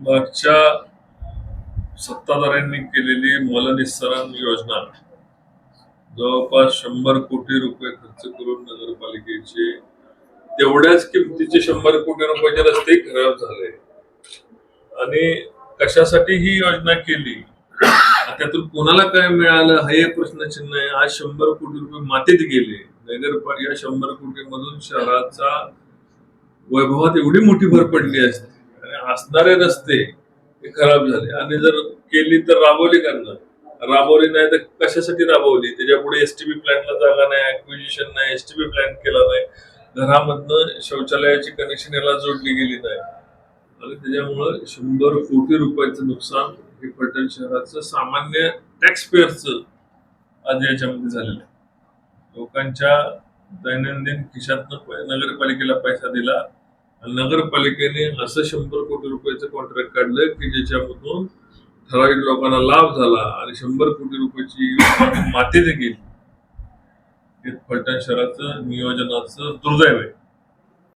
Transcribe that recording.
मागच्या सत्ताधाऱ्यांनी केलेली मलनिस्सरण योजना जवळपास शंभर कोटी रुपये खर्च करून नगरपालिकेचे तेवढ्याच किमतीचे शंभर कोटी रुपयाचे रस्ते खराब झाले. आणि कशासाठी ही योजना केली? त्यातून कोणाला काय मिळालं? हे प्रश्नचिन्ह आहे. आज शंभर कोटी रुपये मातीत गेले. नगरपालिका शंभर कोटी मधून शहराचा वैभवात एवढी मोठी भर पडली असते. असणारे रस्ते हे खराब झाले. आणि जर केली तर राबवली करणार राबवली नाही तर कशासाठी राबवली? त्याच्या पुढे एसटीबी प्लॅनला जागा नाही ऍक्विजिशन नाही एसटीबी प्लॅन केला नाही. घरामधनं शौचालयाची कनेक्शन याला जोडली गेली नाही. आणि त्याच्यामुळं शंभर कोटी रुपयाचं नुकसान हे पटेल शहराचं सामान्य टॅक्स पेअरचं आज याच्यामध्ये झालेलं आहे. लोकांच्या दैनंदिन खिशातनं नगरपालिकेला पैसा दिला नगरपालिकेने असं शंभर कोटी रुपयाचं कॉन्ट्रॅक्ट काढलं की ज्याच्यामधून ठराविक लोकांना लाभ झाला आणि शंभर कोटी रुपयाची माती देखील हे फलटण शहराचं नियोजनाचं दुर्दैव आहे.